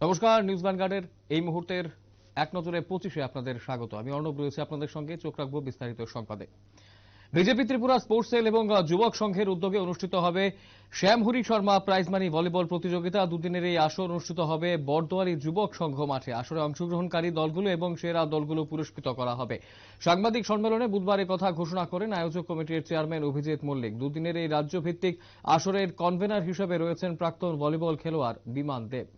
নমস্কার, নিউজ ভ্যানগার্ডের এই মুহূর্তের এক নজরে পঁচিশে আপনাদের স্বাগত। আমি অর্ণব রয়েছে আপনাদের সঙ্গে, চোখ রাখব বিস্তারিত সংবাদে। বিজেপি ত্রিপুরা স্পোর্টস সেল এবং যুবক সংঘের উদ্যোগে অনুষ্ঠিত হবে শ্যামহুরি শর্মা প্রাইজ মানি ভলিবল প্রতিযোগিতা। দুদিনের এই আসর অনুষ্ঠিত হবে বরদোয়ারি যুবক সংঘ মাঠে। আসরে অংশগ্রহণকারী দলগুলো এবং সেরা দলগুলো পুরস্কৃত করা হবে। সাংবাদিক সম্মেলনে বুধবার কথা ঘোষণা করেন আয়োজক কমিটির চেয়ারম্যান অভিজিৎ মল্লিক। দুদিনের এই রাজ্যভিত্তিক আসরের কনভেনার হিসেবে রয়েছেন প্রাক্তন ভলিবল খেলোয়াড় বিমান দেব।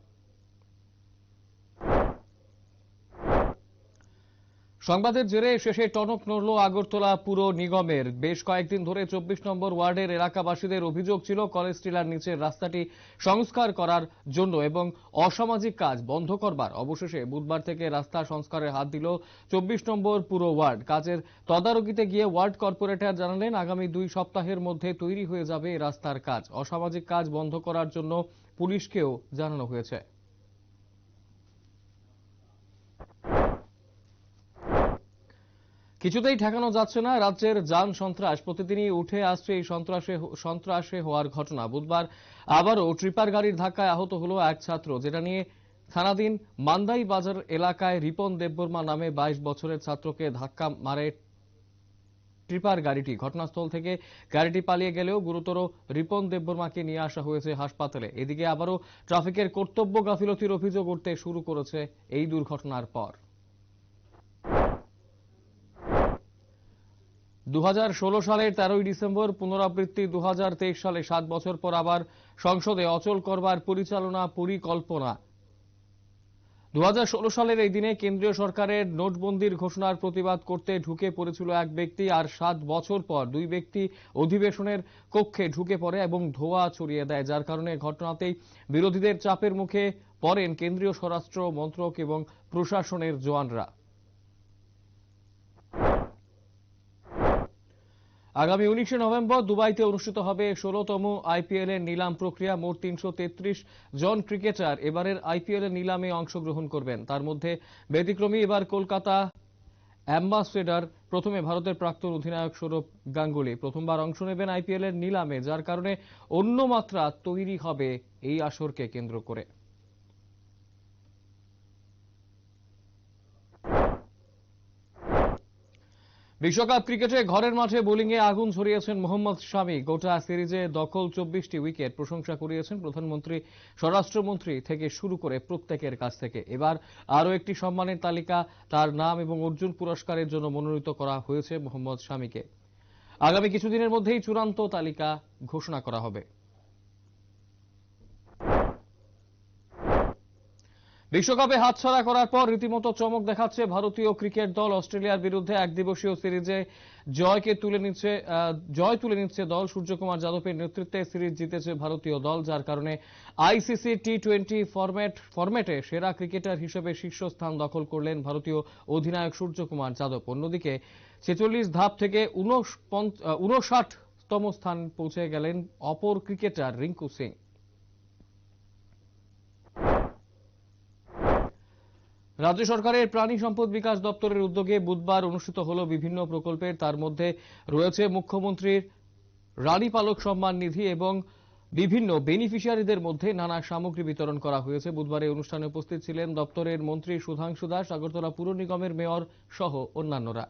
সংবাদের জেরে শেষে টনক নড়ল আগরতলা পুর নিগমের। বেশ কয়েকদিন ধরে চব্বিশ নম্বর ওয়ার্ডের এলাকাবাসীদের অভিযোগ ছিল, কলেজ টিলার নিচের রাস্তাটি সংস্কার করার জন্য এবং অসামাজিক কাজ বন্ধ করবার। অবশেষে বুধবার থেকে রাস্তা সংস্কারের হাত দিল চব্বিশ নম্বর পুর ওয়ার্ড। কাজের তদারকিতে গিয়ে ওয়ার্ড কর্পোরেটর জানালেন, আগামী দুই সপ্তাহের মধ্যে তৈরি হয়ে যাবে রাস্তার কাজ। অসামাজিক কাজ বন্ধ করার জন্য পুলিশকেও জানানো হয়েছে। কিছুতেই ঠেকানো যাচ্ছে না। রাজ্যের যান সন্ত্রাস, প্রতিদিনই উঠে আসছে এই সন্ত্রাসে সন্ত্রাসে হওয়ার ঘটনা। বুধবার আবারও ট্রিপার গাড়ির ধাক্কায় আহত হলো এক ছাত্র। যেটা নিয়ে থানাধীন মান্দাই বাজার এলাকায় রিপন দেববর্মা নামে বাইশ বছরের ছাত্রকে ধাক্কা মারে ট্রিপার গাড়িটি। ঘটনাস্থল থেকে গাড়িটি পালিয়ে গেলেও গুরুতর রিপন দেববর্মাকে নিয়ে আসা হয়েছে হাসপাতালে। এদিকে আবারও ট্রাফিকের কর্তব্য গাফিলতির অভিযোগ উঠতে শুরু করেছে এই দুর্ঘটনার পর। দু হাজার ষোলো সালের তেরোই ডিসেম্বর পুনরাবৃত্তি দু হাজার তেইশ সালে সাত বছর পর আবার সংসদে অচল করবার পরিচালনা পরিকল্পনা। দু হাজার ষোলো সালের এই দিনে কেন্দ্রীয় সরকারের নোটবন্দির ঘোষণার প্রতিবাদ করতে ঢুকে পড়েছিল এক ব্যক্তি আর সাত বছর পর দুই ব্যক্তি অধিবেশনের কক্ষে ঢুকে পড়ে এবং ধোঁয়া ছড়িয়ে দেয়, যার কারণে ঘটনাতেই বিরোধীদের চাপের মুখে পড়েন কেন্দ্রীয় স্বরাষ্ট্র মন্ত্রক এবং প্রশাসনের জওয়ানরা। আগামী উনিশে নভেম্বর দুবাইতে অনুষ্ঠিত হবে ষোলতম আইপিএল এর নিলাম প্রক্রিয়া। মোট তিনশো তেত্রিশ জন ক্রিকেটার এবারের আইপিএল এর নিলামে অংশগ্রহণ করবেন। তার মধ্যে ব্যতিক্রমী এবার কলকাতা অ্যাম্বাসেডার, প্রথমে ভারতের প্রাক্তন অধিনায়ক সৌরভ গাঙ্গুলি। প্রথমবার অংশ নেবেন আইপিএল এর নিলামে, যার কারণে অন্য মাত্রা তৈরি হবে এই আসরকে কেন্দ্র করে। বিশ্বকাপ ক্রিকেটে ঘরের মাঠে বোলিংয়ে আগুন ছড়িয়েছেন মোহাম্মদ শামি। গোটা সিরিজে দখল চব্বিশটি উইকেট প্রশংসা করিয়েছেন প্রধানমন্ত্রী, স্বরাষ্ট্রমন্ত্রী থেকে শুরু করে প্রত্যেকের কাছ থেকে। এবার আরও একটি সম্মানের তালিকা, তার নাম এবং অর্জুন পুরস্কারের জন্য মনোনীত করা হয়েছে মোহাম্মদ শামিকে। আগামী কিছুদিনের মধ্যেই চূড়ান্ত তালিকা ঘোষণা করা হবে। বিশ্বকাপে হাতছাড়া করার পর রীতিমতো চমক দেখাচ্ছে ভারতীয় ক্রিকেট দল। অস্ট্রেলিয়ার বিরুদ্ধে একদিবসীয় সিরিজে জয়কে তুলে নিচ্ছে জয় তুলে নিচ্ছে দল। সূর্যকুমার যাদবের নেতৃত্বে সিরিজ জিতেছে ভারতীয় দল, যার কারণে আইসিসি টি টোয়েন্টি ফরম্যাট, ফরম্যাটে সেরা ক্রিকেটার হিসেবে শীর্ষস্থান দখল করলেন ভারতীয় অধিনায়ক সূর্যকুমার যাদব। অন্যদিকে ছেচল্লিশ ধাপ থেকে উনষাটতম স্থান পৌঁছে গেলেন অপর ক্রিকেটার রিঙ্কু সিং। রাজ্য সরকারের প্রাণী সম্পদ বিকাশ দপ্তরের উদ্যোগে বুধবার অনুষ্ঠিত হল বিভিন্ন প্রকল্পের। তার মধ্যে রয়েছে মুখ্যমন্ত্রীর রানী পালক সম্মান নিধি এবং বিভিন্ন বেনিফিশিয়ারিদের মধ্যে নানা সামগ্রী বিতরণ করা হয়েছে। বুধবার এই অনুষ্ঠানে উপস্থিত ছিলেন দপ্তরের মন্ত্রী সুধাংশু দাস, আগরতলা পুর নিগমের মেয়র সহ অন্যান্যরা।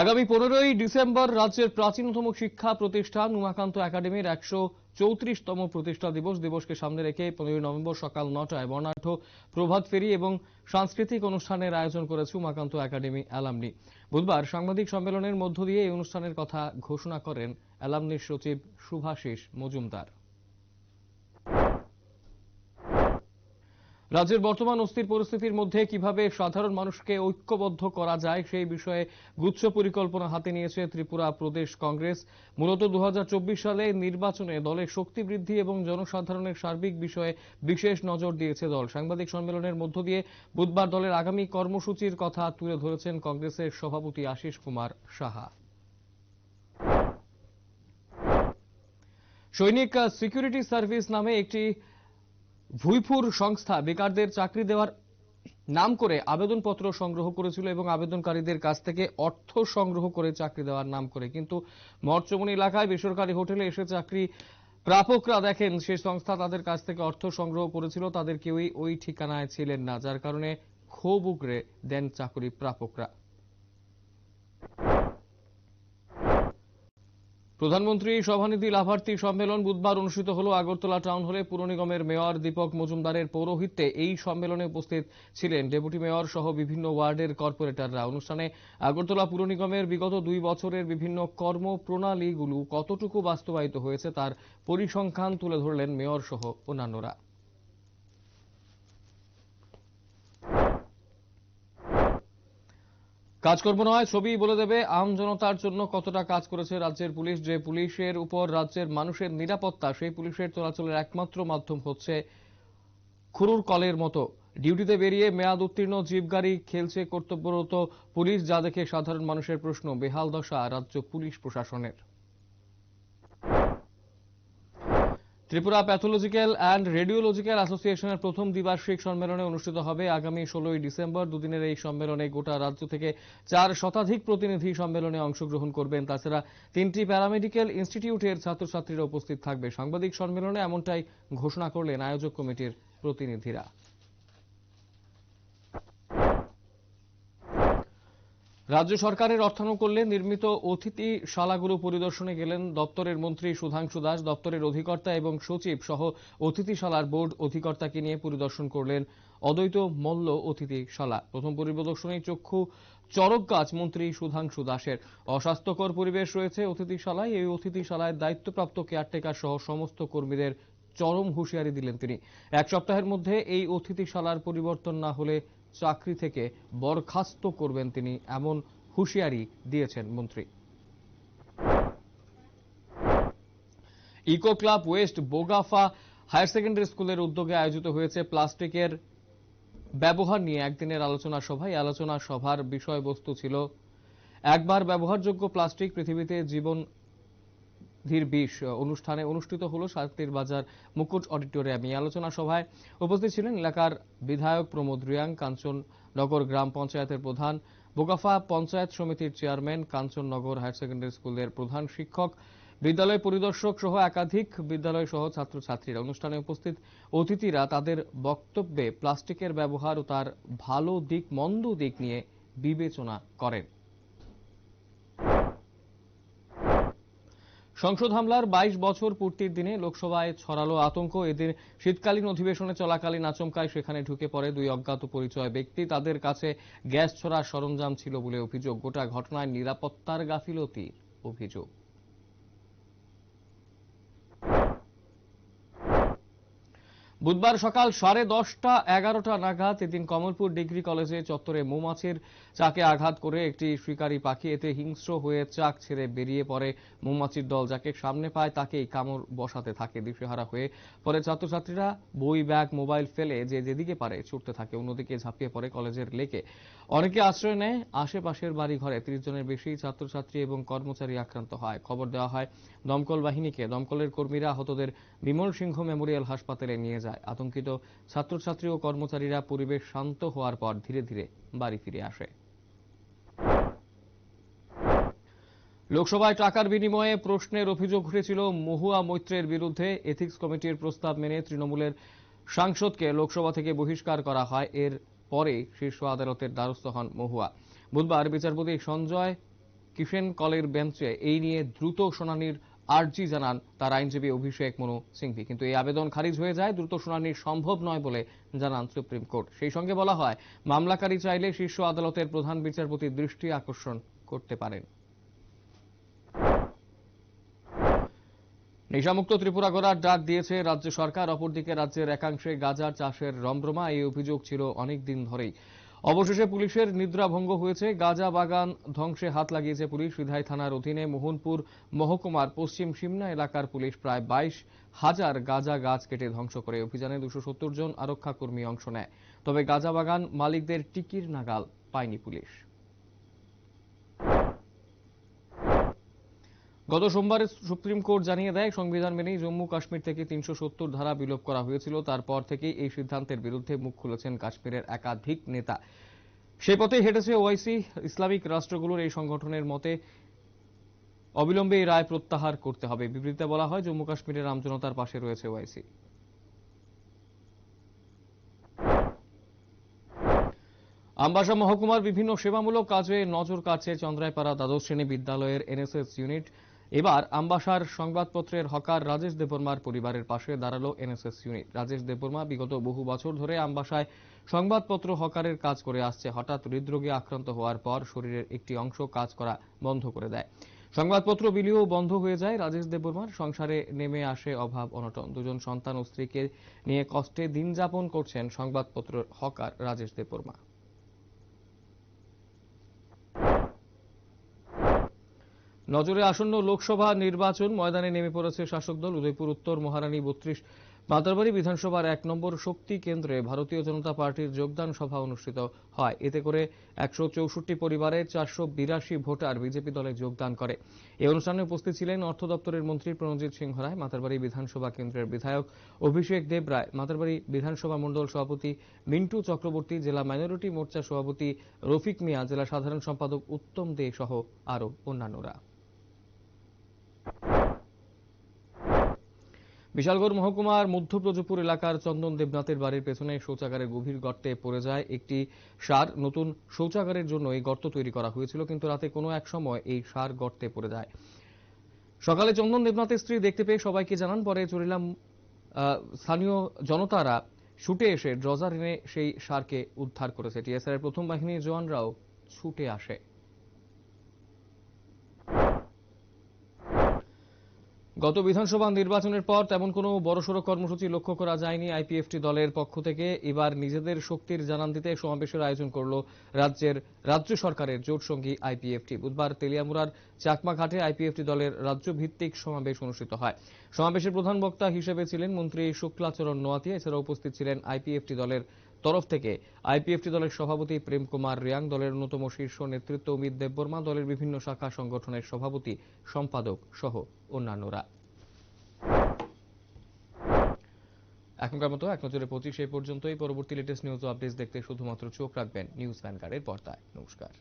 আগামী পনেরোই ডিসেম্বর রাজ্যের প্রাচীনতম শিক্ষা প্রতিষ্ঠান উমাকান্ত একাডেমির একশো চৌত্রিশতম প্রতিষ্ঠা দিবস দিবসকে সামনে রেখে পনেরোই নভেম্বর সকাল নটায় বর্ণাঢ্য প্রভাত ফেরি এবং সাংস্কৃতিক অনুষ্ঠানের আয়োজন করেছে উমাকান্ত একাডেমি অ্যালামনি। বুধবার সাংবাদিক সম্মেলনের মধ্য দিয়ে এই অনুষ্ঠানের কথা ঘোষণা করেন অ্যালামনির সচিব শুভাশিস মজুমদার। রাজ্যের বর্তমান অস্থির পরিস্থিতির মধ্যে কীভাবে সাধারণ মানুষকে ঐক্যবদ্ধ করা যায় সেই বিষয়ে গুচ্ছ পরিকল্পনা হাতে নিয়েছে ত্রিপুরা প্রদেশ কংগ্রেস। মূলত দু হাজার চব্বিশ সালে নির্বাচনে দলের শক্তি বৃদ্ধি এবং জনসাধারণের সার্বিক বিষয়ে বিশেষ নজর দিয়েছে দল। সাংবাদিক সম্মেলনের মধ্য দিয়ে বুধবার দলের আগামী কর্মসূচির কথা তুলে ধরেছেন কংগ্রেসের সভাপতি আশিস কুমার সাহা। সৈনিক সিকিউরিটি সার্ভিস নামে একটি ভুইফুর সংস্থা বেকারদের চাকরি দেওয়ার নাম করে আবেদনপত্র সংগ্রহ করেছিল এবং আবেদনকারীদের কাছ থেকে অর্থ সংগ্রহ করে চাকরি দেওয়ার নাম করে। কিন্তু মর্চমণি এলাকায় বেসরকারি হোটেলে এসে চাকরি প্রাপকরা দেখেন, সে সংস্থা তাদের কাছ থেকে অর্থ সংগ্রহ করেছিল, তাদের কেউই ওই ঠিকানায় ছিলেন না, যার কারণে ক্ষোভ উগরে দেন চাকরি প্রাপকরা। প্রধানমন্ত্রী সভানিধি লাভার্থী সম্মেলন বুধবার অনুষ্ঠিত হল। আগরতলা টাউন হলে পুর নিগমের মেয়র দীপক মজুমদারের পৌরোহিত্যে এই সম্মেলনে উপস্থিত ছিলেন ডেপুটি মেয়র সহ বিভিন্ন ওয়ার্ডের কর্পোরেটররা। অনুষ্ঠানে আগরতলা পুর নিগমের বিগত দুই বছরের বিভিন্ন কর্মপ্রণালীগুলো কতটুকু বাস্তবায়িত হয়েছে তার পরিসংখ্যান তুলে ধরলেন মেয়র সহ অন্যান্যরা। কাজকর্ম নয় ছবি বলে দেবে আম জনতার জন্য কতটা কাজ করেছে রাজ্যের পুলিশ। যে পুলিশের উপর রাজ্যের মানুষের নিরাপত্তা, সেই পুলিশের চলাচলের একমাত্র মাধ্যম হচ্ছে খুরুর কলের মতো। ডিউটিতে বেরিয়ে মেয়াদ উত্তীর্ণ জিপ গাড়ি খেলছে কর্তব্যরত পুলিশ, যা দেখে সাধারণ মানুষের প্রশ্ন, বেহাল দশা রাজ্য পুলিশ প্রশাসনের। ত্রিপুরা প্যাথোলজিক্যাল অ্যান্ড রেডিওলজিক্যাল অ্যাসোসিয়েশনের প্রথম দ্বিবার্ষিক সম্মেলনে অনুষ্ঠিত হবে আগামী ষোলোই ডিসেম্বর। দুদিনের এই সম্মেলনে গোটা রাজ্য থেকে চার শতাধিক প্রতিনিধি সম্মেলনে অংশগ্রহণ করবেন। তাছাড়া তিনটি প্যারামেডিক্যাল ইনস্টিটিউটের ছাত্রছাত্রীরা উপস্থিত থাকবে। সাংবাদিক সম্মেলনে এমনটাই ঘোষণা করলেন আয়োজক কমিটির প্রতিনিধিরা। রাজ্য সরকারের অর্থানুকূল্যে নির্মিত অতিথিশালাগুলো পরিদর্শনে গেলেন দপ্তরের মন্ত্রী সুধাংশু দাস, দপ্তরের অধিকর্তা এবং সচিব সহ অতিথিশালার বোর্ড অধিকর্তাকে নিয়ে পরিদর্শন করলেন অদ্বৈত মল্ল অতিথিশালা। প্রথম পরিদর্শনে চক্ষু চরক গাছ মন্ত্রী সুধাংশু দাসের। অস্বাস্থ্যকর পরিবেশ রয়েছে অতিথিশালায়। এই অতিথিশালায় দায়িত্বপ্রাপ্ত কেয়ারটেকার সহ সমস্ত কর্মীদের চরম হুঁশিয়ারি দিলেন তিনি। এক সপ্তাহের মধ্যে এই অতিথিশালার পরিবর্তন না হলে চাকরি থেকে বরখাস্ত করবেন তিনি, এমন হুঁশিয়ারি দিয়েছেন মন্ত্রী। Eco club west Bagafa higher secondary স্কুলের উদ্যোগে আয়োজিত হয়েছে প্লাস্টিকের ব্যবহার নিয়ে একদিনের আলোচনা সভায় আলোচনা সভার বিষয়বস্তু ছিল, একবার ব্যবহারযোগ্য প্লাস্টিক পৃথিবীতে জীবন ধীর বিষ অনুষ্ঠানে অনুষ্ঠিত হলো শান্তির বাজার মুকুট অডিটোরিয়ামে। আলোচনা সভায় উপস্থিত ছিলেন এলাকার বিধায়ক প্রমোদ রিয়াং কাঞ্চননগর গ্রাম পঞ্চায়েতের প্রধান বোগাফা পঞ্চায়েত সমিতির চেয়ারম্যান কাঞ্চননগর হায়ার সেকেন্ডারি স্কুলের প্রধান শিক্ষক, বিদ্যালয় পরিদর্শক সহ একাধিক বিদ্যালয় সহ ছাত্রছাত্রীরা। অনুষ্ঠানে উপস্থিত অতিথিরা তাদের বক্তব্যে প্লাস্টিকের ব্যবহার ও তার ভালো দিক, মন্দ দিক নিয়ে বিবেচনা করেন। সংসদ হামলার বাইশ বছর পূর্তির দিনে লোকসভায় ছড়ালো আতঙ্ক। এদিন শীতকালীন অধিবেশনে চলাকালীন আচমকায় সেখানে ঢুকে পড়ে দুই অজ্ঞাত পরিচয় ব্যক্তি। তাদের কাছে গ্যাস ছড়ার সরঞ্জাম ছিল বলে অভিযোগ। গোটা ঘটনায় নিরাপত্তার গাফিলতি অভিযোগ। বুধবার সকাল সাড়ে দশটা এগারোটা নাগাদ এদিন কমলপুর ডিগ্রি কলেজে চত্বরে মৌমাছির চাকে আঘাত করে একটি শিকারী পাখি। এতে হিংস্র হয়ে চাক ছেড়ে বেরিয়ে পড়ে মৌমাছির দল, যাকে সামনে পায় তাকেই কামড় বসাতে থাকে দিশেহারা হয়ে। পরে ছাত্রছাত্রীরা বই, ব্যাগ, মোবাইল ফেলে যে যেদিকে পারে ছুটতে থাকে, অন্যদিকে ঝাঁপিয়ে পড়ে কলেজের লেকে। অনেকে আশ্রয় নেয়। আশেপাশের বাড়ি ঘরে ত্রিশ জনের বেশি ছাত্রছাত্রী এবং কর্মচারী আক্রান্ত হয়। খবর দেওয়া হয়, দমকল বাহিনীকে দমকলের কর্মীরা আহতদের বিমল সিংহ মেমোরিয়াল হাসপাতালে নিয়ে যায়। আতঙ্কিত ছাত্রছাত্রী ও কর্মচারীরা পরিবেশ শান্ত হওয়ার পর ধীরে ধীরে বাড়ি ফিরে আসে। লোকসভায় টাকার বিনিময়ে প্রশ্নের অভিযোগ উঠেছিল মহুয়া মৈত্রের বিরুদ্ধে। এথিক্স কমিটির প্রস্তাব মেনে তৃণমূলের সাংসদকে লোকসভা থেকে বহিষ্কার করা হয়। এর পরে শীর্ষ আদালতের দ্বারস্থ হন মহুয়া। বুধবার বিচারপতি সঞ্জয় কিষেন কলের বেঞ্চে এই নিয়ে দ্রুত শুনানির আর্জি জানান তার আইনজীবী অভিষেক মনু সিংভি। কিন্তু এই আবেদন খারিজ হয়ে যায়, দ্রুত শুনানি সম্ভব নয় বলে জানান সুপ্রিম কোর্ট। সেই সঙ্গে বলা হয়, মামলাকারী চাইলে শীর্ষ আদালতের প্রধান বিচারপতির দৃষ্টি আকর্ষণ করতে পারেন। নেশামুক্ত ত্রিপুরা গড়ার ডাক দিয়েছে রাজ্য সরকার। অপরদিকে রাজ্যের একাংশে গাঁজা, চাষের রমরমা, এই অভিযোগ ছিল অনেক দিন ধরেই। অবশেষে পুলিশের নিদ্রাভঙ্গ হয়েছে। গাজা বাগান ধ্বংসে হাত লাগিয়েছে পুলিশ। সিধাই থানার অধীনে মোহনপুর মহকুমার পশ্চিম সিমনা এলাকার পুলিশ প্রায় বাইশ হাজার গাজা গাছ কেটে ধ্বংস করে। অভিযানে দুশো সত্তর জন আরক্ষা কর্মী অংশ নেয়। তবে গাজা বাগান মালিকদের টিকির নাগাল পায়নি পুলিশ। গত সোমবার সুপ্রিম কোর্ট জানিয়ে দেয়, সংবিধান মেনেই জম্মু কাশ্মীর থেকে তিনশো সত্তর ধারা বিলোপ করা হয়েছিল। তারপর থেকেই এই সিদ্ধান্তের বিরুদ্ধে মুখ খুলেছেন কাশ্মীরের একাধিক নেতা। সে পথে হেঁটেছে ওআইসি। ইসলামিক রাষ্ট্রগুলোর এই সংগঠনের মতে, অবিলম্বে এই রায় প্রত্যাহার করতে হবে। বিবৃতিতে বলা হয়, জম্মু কাশ্মীরের আমজনতার পাশে রয়েছে ওআইসি। আমবাসা মহকুমার বিভিন্ন সেবামূলক কাজে নজর কাটছে চন্দ্রায়পাড়া দ্বাদশ শ্রেণি বিদ্যালয়ের এনএসএস ইউনিট। এবার আমবাসার সংবাদপত্রের হকার রাজেশ দেববর্মার পরিবারের পাশে দাঁড়াল এনএসএস ইউনিট। রাজেশ দেববর্মা বিগত বহু বছর ধরে আমবাসায় সংবাদপত্র হকারের কাজ করে আসছে। হঠাৎ হৃদরোগে আক্রান্ত হওয়ার পর শরীরের একটি অংশ কাজ করা বন্ধ করে দেয়। সংবাদপত্র বিলিও বন্ধ হয়ে যায় রাজেশ দেববর্মার। সংসারে নেমে আসে অভাব, অনটন। দুজন সন্তান ও স্ত্রীকে নিয়ে কষ্টে দিন যাপন করছেন সংবাদপত্র হকার রাজেশ দেববর্মা। নজরে আসন্ন লোকসভা নির্বাচন ময়দানে নেমে পড়েছে শাসক দল। উদয়পুর, উত্তর, মহারানী বত্রিশ মাতারবাড়ি বিধানসভার এক নম্বর শক্তি কেন্দ্রে ভারতীয় জনতা পার্টির যোগদান সভা অনুষ্ঠিত হয়। এতে করে একশো চৌষট্টি পরিবারের চারশো বিরাশি ভোটার বিজেপি দলে যোগদান করে। এই অনুষ্ঠানে উপস্থিত ছিলেন অর্থ দপ্তরের মন্ত্রী প্রণজিৎ সিংহ রায়, মাতারবাড়ি বিধানসভা কেন্দ্রের বিধায়ক অভিষেক দেব রায়, মাতারবাড়ি বিধানসভা মণ্ডল সভাপতি মিন্টু চক্রবর্তী, জেলা মাইনরিটি মোর্চা সভাপতি রফিক মিয়া, জেলা সাধারণ সম্পাদক উত্তম দে সহ আরও অন্যান্যরা। বিশালগড় মহকুমার মধ্যপ্রজপুর এলাকার চন্দন দেবনাথের বাড়ির পেছনে শৌচাগারের গভীর গর্তে পড়ে যায় একটি সার। নতুন শৌচাগারের জন্য এই গর্ত তৈরি করা হয়েছিল কিন্তু রাতে কোনো এক সময় এই সার গর্তে পড়ে যায়। সকালে চন্দন দেবনাথের স্ত্রী দেখতে পেয়ে সবাইকে জানান পরে চরিলাম আহ, স্থানীয় জনতারা ছুটে এসে ড্রজার এনে সেই সারকে উদ্ধার করেছে। টিএসআর এর প্রথম বাহিনীর জওয়ানরাও ছুটে আসে। গত বিধানসভা নির্বাচনের পর তেমন কোনো বড়সড় কর্মসূচি লক্ষ্য করা যায়নি আইপিএফটি দলের পক্ষ থেকে। এবার নিজেদের শক্তির জানান দিতে সমাবেশের আয়োজন করল রাজ্যের রাজ্য সরকারের জোট সঙ্গী আইপিএফটি। বুধবার তেলিয়ামুড়ার চাকমাঘাটে আইপিএফটি দলের রাজ্য ভিত্তিক সমাবেশ অনুষ্ঠিত হয়। সমাবেশের প্রধান বক্তা হিসেবে ছিলেন মন্ত্রী শুক্লাচরণ নোয়াতিয়া এছাড়া উপস্থিত ছিলেন আইপিএফটি দলের তরফ থেকে আইপিএফটি দলের সভাপতি প্রেম কুমার রিয়াং দলের অন্যতম শীর্ষ নেতৃত্ব অমিত দেববর্মা, দলের বিভিন্ন শাখা সংগঠনের সভাপতি, সম্পাদক সহ অন্যান্যরা। এখনকার মতো এক নজরে পঁচিশ এই পর্যন্তই। পরবর্তী লেটেস্ট নিউজ ও আপডেটস দেখতে শুধুমাত্র চোখ রাখবেন নিউজ ভ্যানগার্ডের পর্দায়। নমস্কার।